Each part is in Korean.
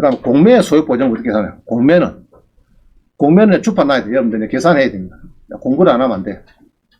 그 다음 공매의 소액보증금 어떻게 계산해요? 공매는 공매는 주판 나야 돼요. 여러분들 계산해야 됩니다. 공부를 안 하면 안 돼.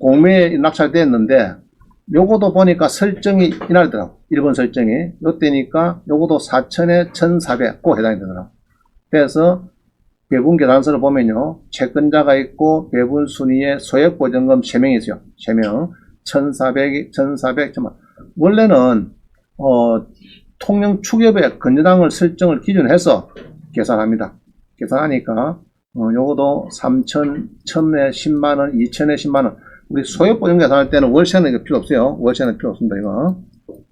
공매에 낙찰됐는데 요거도 보니까 설정이 이날더라고. 1번 설정이. 요때니까 요거도 4천에 1,400꼭 해당이 되더라고. 그래서 배분 계산서를 보면요. 채권자가 있고 배분 순위에 소액 보증금 3명이 있어요. 3명. 1,400, 1,400, 잠깐. 원래는 어 통영 추협의 건전항을 설정을 기준으로 해서 계산합니다. 계산하니까 어 요거도 3천, 1,000에 10만 원, 2천에 10만 원. 우리 소액 보증금 계산할 때는 월세는 필요 없어요. 월세는 필요 없습니다. 이거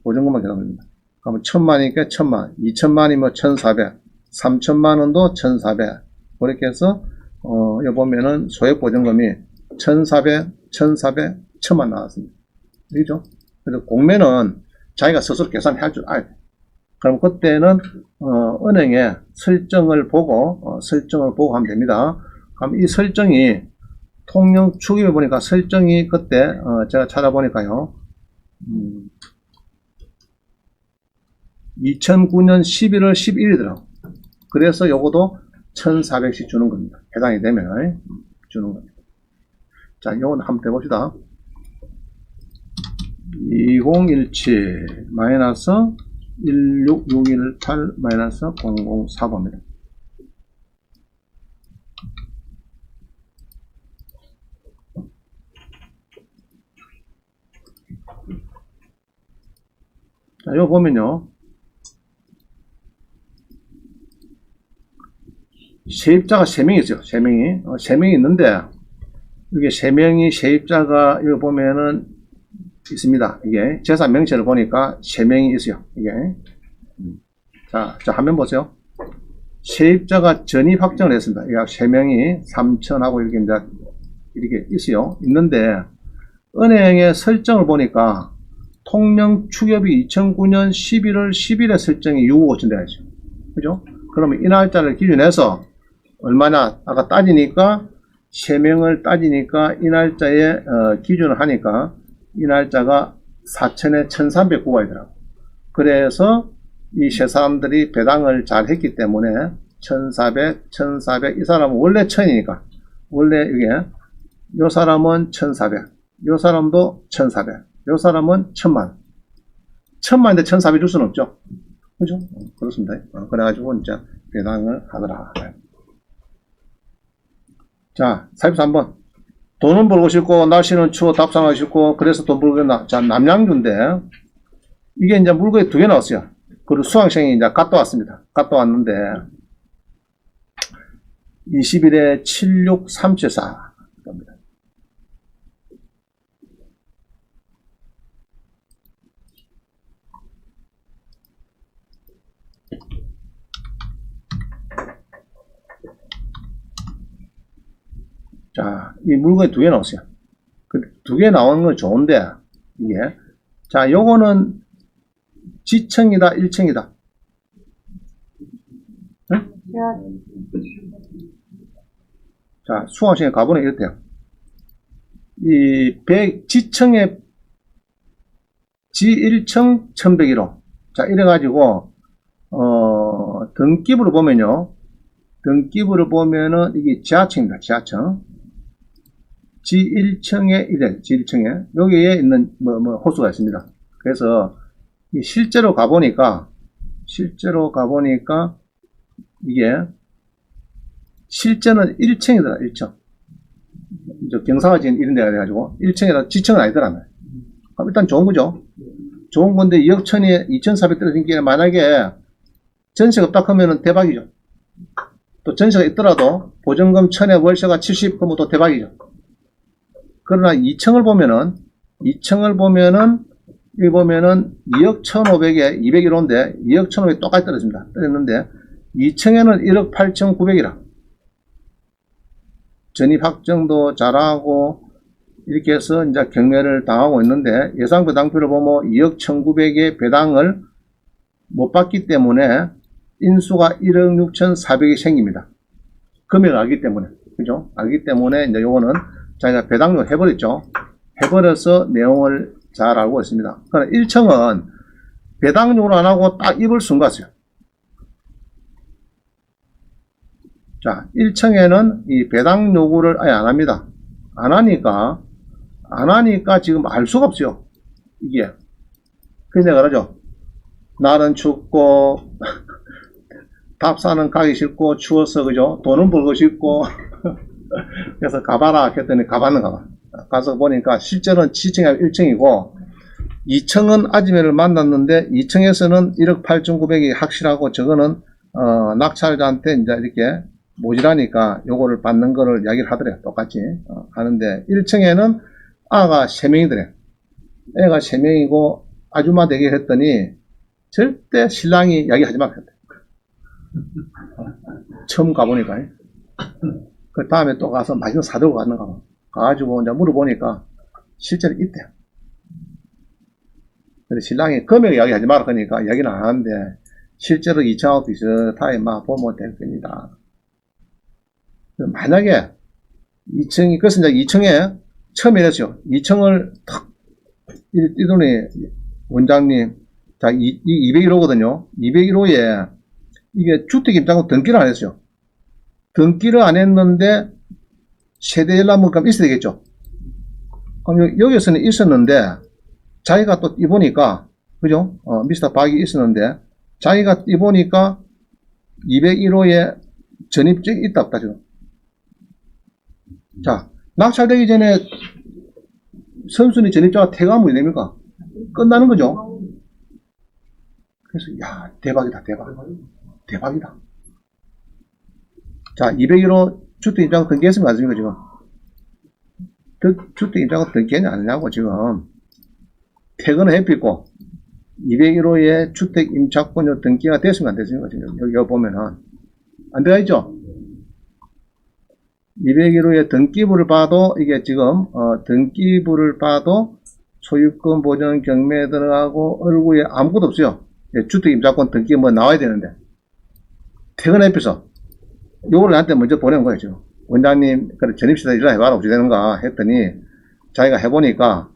보증금만 계산합니다. 그러면 1,000만이니까 1,000만, 2천만이면 1,400, 3천만 원도 1,400. 그렇게 해서 어, 여기 보면은 소액 보증금이 1,400, 1,400, 1,000만 나왔습니다. 그죠? 그래서 공매는 자기가 스스로 계산할 줄 돼. 그럼 그때는 어, 은행에 설정을 보고 어, 설정을 보고 하면 됩니다. 그럼 이 설정이 통영 축입에 보니까 설정이 그때 어, 제가 찾아보니까요. 음, 2009년 11월 11일이더라고. 그래서 요거도 1,400씩 주는 겁니다. 해당이 되면 주는 겁니다. 자, 요건 한번 해봅시다. 2017 마이너스 16618 마이너스 004번입니다. 자, 이거 보면요. 세입자가 3명이 있어요. 3명이. 어, 3명이 있는데, 이게 3명이 세입자가, 이거 보면은, 있습니다. 이게, 재산 명체를 보니까 3명이 있어요. 이게. 음. 자, 자, 화면 보세요. 세입자가 전입 확정을 했습니다. 이게 3명이 3천하고 이렇게 이제, 이렇게 있어요. 있는데, 은행의 설정을 보니까, 통영 추협이 2009년 11월 10일에 설정이 6억 5천 되어 있죠. 그죠? 그러면 이 날짜를 기준해서 얼마나 아까 따지니까 3명을 따지니까 이 날짜에 어, 기준을 하니까 이 날짜가 4천에 1300 구가이더라고. 그래서 이 세 사람들이 배당을 잘 했기 때문에 1400, 1400, 이 사람은 원래 1000이니까 원래 이게 요 사람은 1400, 요 사람도 1400, 요 사람은 1000만. 1000만인데 1400 줄 수는 없죠. 그죠? 어, 그렇습니다. 어, 그래가지고 이제 배당을 하더라. 자, 43번. 돈은 벌고 싶고, 날씨는 추워 답상하기 싫고, 그래서 돈 벌겠나. 자, 남양주인데, 이게 이제 물건이 두 개 나왔어요. 그리고 수강생이 이제 갔다 왔습니다. 갔다 왔는데, 20일에 76374. 겁니다. 자, 이 물건이 두 개 나왔어요. 그두개 나오는 건 좋은데, 이게. 자, 요거는 지층이다, 1층이다. 자, 수강생에 가보니 이렇대요. 이 100, 지층에 G1층 1101호. 자, 이래가지고, 어, 등기부를 보면요. 등기부를 보면은 이게 지하층입니다. 지하층. G1층에 이래, G1층에. 여기에 있는 뭐, 뭐, 호수가 있습니다. 그래서, 이 실제로 가보니까, 실제로 가보니까, 이게, 실제는 1층이더라, 1층. 저 경사가 지금 이런 데가 돼가지고, 1층이라, 지층은 아니더라면. 그럼 일단 좋은 거죠. 좋은 건데, 2억 천에 2,400 떨어진 게 만약에 전세가 없다 하면은 대박이죠. 또 전세가 있더라도 보증금 천에 월세가 70 그러면 또 대박이죠. 그러나 2층을 보면은 2층을 보면은 여기 보면은 2억 1,500에 201호인데 2억 1,500이 똑같이 떨어집니다. 떨어졌는데 2층에는 1억 8,900이라. 전입 확정도 잘하고 이렇게 해서 이제 경매를 당하고 있는데 예상 배당표를 보면 2억 1,900의 배당을 못 받기 때문에 인수가 1억 6,400이 생깁니다. 금액을 알기 때문에. 그죠? 알기 때문에 이제 요거는 자기가 배당료 해버렸죠. 해버려서 내용을 잘 알고 있습니다. 그러나 1층은 배당료를 안 하고 딱 입을 쓴 것이요. 자, 1층에는 이 배당 요구를 아예 안 합니다. 안 하니까, 안 하니까 지금 알 수가 없어요. 이게. 내가 그러죠. 날은 춥고, 답사는 가기 싫고, 추워서, 그죠? 돈은 벌고 싶고. 그래서 가봐라 했더니 가봤는 가 봐. 가서 보니까 실제로는 7층이 1층이고, 2층은 아지매를 만났는데, 2층에서는 1억 8,900이 확실하고, 저거는, 어, 낙찰자한테 이제 이렇게 모질하니까 요거를 받는 거를 이야기를 하더래. 똑같이. 어, 하는데, 1층에는 아가 3명이더래. 애가 3명이고, 아줌마 되게 했더니, 절대 신랑이 이야기하지 마. 그랬대. 처음 가보니까. 그 다음에 또 가서 맛있는 거 사들고 갔는가 봐. 가가지고 이제 물어보니까 실제로 있대. 근데 신랑이 금액 이야기 하지 마라 그러니까 이야기는 안 하는데 실제로 2층하고 비슷하게 막 보면 될 겁니다. 만약에 2층이, 그래서 이제 2층에 처음에 이랬어요. 2층을 탁, 이- 이더니 원장님, 자, 이, 이 201호거든요. 201호에 이게 주택임장은 등기를 안 했어요. 등기를 안 했는데 세대 열람물감 있어야 되겠죠. 그럼 여- 여기서는 있었는데 자기가 또 입으니까 그죠? 어, 미스터 박이 있었는데 자기가 입으니까 201호에 전입증이 있다 없다 지금. 자 낙찰되기 전에 선순위 전입자가 퇴가하면 됩니까? 끝나는 거죠. 그래서 야 대박이다 대박 대박이다. 자 201호 주택 입장 등기했습니까? 안 했습니까 지금? 그 주택 입장은 등기했냐 안 했냐고 지금 퇴근을 해피고 201호의 주택 임차권료 등기가 됐습니까? 안 됐습니까? 지금 여기, 보면은 안 들어가 있죠? 201호의 등기부를 봐도 이게 지금 어, 등기부를 봐도 소유권 보전 경매에 들어가고 얼굴에 아무것도 없어요. 예, 주택 임차권 등기 뭐 나와야 되는데 퇴근해피서 요걸 나한테 먼저 보낸 지금. 원장님 그래 전입시다 일어나 해봐라 어떻게 되는가 했더니 자기가 해보니까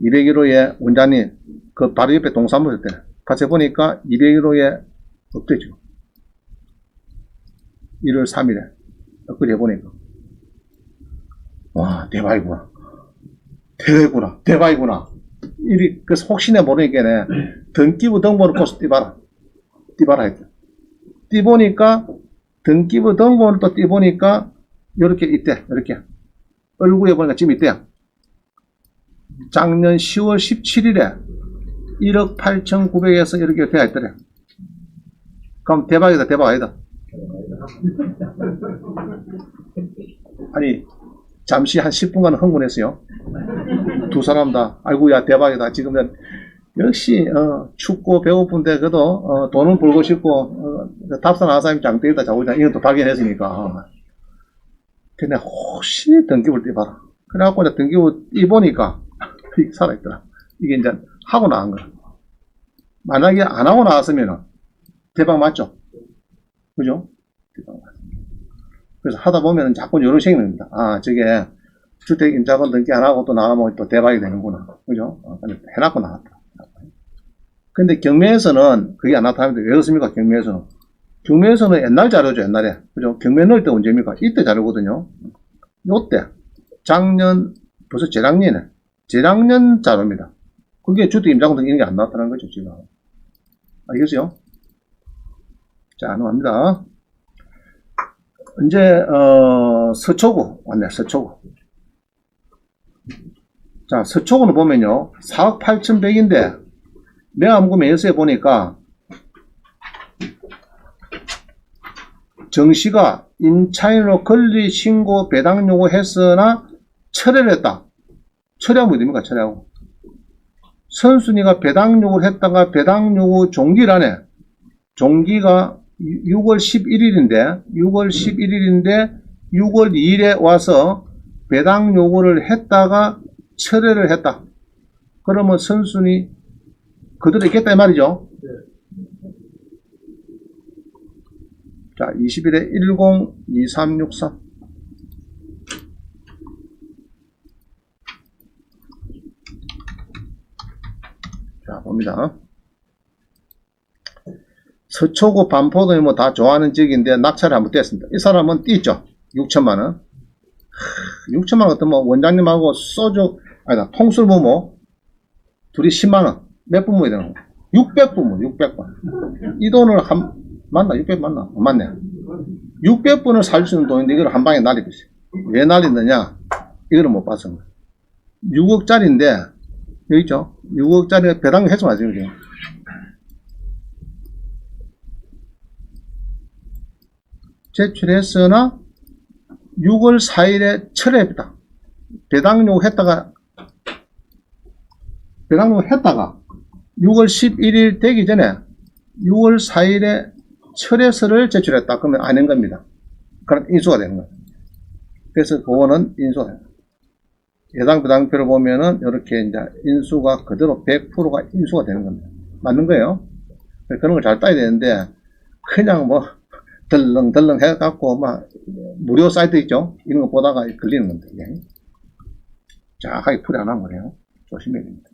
201호에 원장님 그 바로 옆에 동사무소 때 같이 해보니까 201호에 없대 지금 1월 3일에 엊그제 해보니까. 와 대박이구나. 대박이구나. 대박이구나. 이리 그래서 혹시나 모르니까 등기부 등본을 꼭 띄봐라. 띄봐라 했대. 띄보니까 등기부 등본을 또 띄보니까 이렇게 있대 이렇게. 얼굴에 보니까 지금 있대요. 작년 10월 17일에 1억 8,900에서 이렇게 되어 있더래. 그럼 대박이다 대박 아니다. 아니 잠시 한 10분간 흥분했어요. 두 사람 다. 아이고야 대박이다. 지금 은 역시 어, 춥고 배고픈데 그래도 어, 돈은 벌고 싶고 사람이 장대이다 자고자 이건 또 발견했으니까. 근데 혹시 등기부를 띄봐라. 그래갖고 이제 등기부 띄보니까 이게 살아있더라. 이게 이제 하고 나온 거야. 만약에 안 하고 나왔으면 대박 맞죠? 그죠? 대박 맞 그래서 하다 보면 자꾸 이런 생각납니다. 아 저게 주택 임차권 등기 안 하고 또 나가면 또 대박이 되는구나. 그죠? 어, 근데 해놨고 나왔다. 근데 경매에서는 그게 안 나타납니다. 왜 그렇습니까? 경매에서는. 경매에서는 옛날 자료죠, 옛날에. 그죠? 경매 넣을 때 언제입니까? 이때 자료거든요. 요때. 작년, 벌써 재작년에. 재작년 자료입니다. 그게 주택 임장권 등 이런 게 안 나타나는 거죠, 지금. 알겠어요? 자, 넘어갑니다. 이제, 어, 서초구. 왔네, 서초구. 자, 서초구는 보면요. 4억 8,100인데, 매암구 매수에 보니까 정 씨가 임차인으로 권리 신고 배당 요구했으나 철회를 했다. 철회하면 뭐 됩니까? 철회하고. 선순위가 배당 요구를 했다가 배당 요구 종기를 하네. 종기가 6월 11일인데 6월 11일인데 6월 2일에 와서 배당 요구를 했다가 철회를 했다. 그러면 선순위 그대로 있겠다 이 말이죠. 자, 20일에 102364. 자, 봅니다. 서초구 반포동이 뭐 다 좋아하는 지역인데 낙찰이 한번 됐습니다. 이 사람은 뛰죠. 6천만 원. 6천만 원 같은 뭐 원장님하고 소주 아니다 통술 부모 둘이 10만 원. 몇 분모이 되는 거? 600분모, 600분. 이 돈을 한 맞나? 600 맞나? 안 맞네. 600분을 살 수 있는 돈인데 이걸 한 방에 날리고 있어요. 왜 날리느냐? 이거를 못 봤어. 6억짜리인데 여기 있죠? 6억짜리 배당 해소 맞죠? 지금. 제출했으나 6월 4일에 철회했다. 배당 요구했다가 배당 요구했다가 6월 11일 되기 전에 6월 4일에 철회서를 제출했다. 그러면 아닌 겁니다. 그럼 인수가 되는 거예요. 그래서 그거는 인수가 됩니다. 해당 배당표를 보면은 이렇게 이제 인수가 그대로 100%가 인수가 되는 겁니다. 맞는 거예요. 그런 걸 잘 따야 되는데 그냥 뭐 덜렁덜렁 해갖고 막 무료 사이트 있죠? 이런 거 보다가 걸리는 겁니다. 이게. 정확하게 풀이 안 한 거네요. 조심해야 됩니다.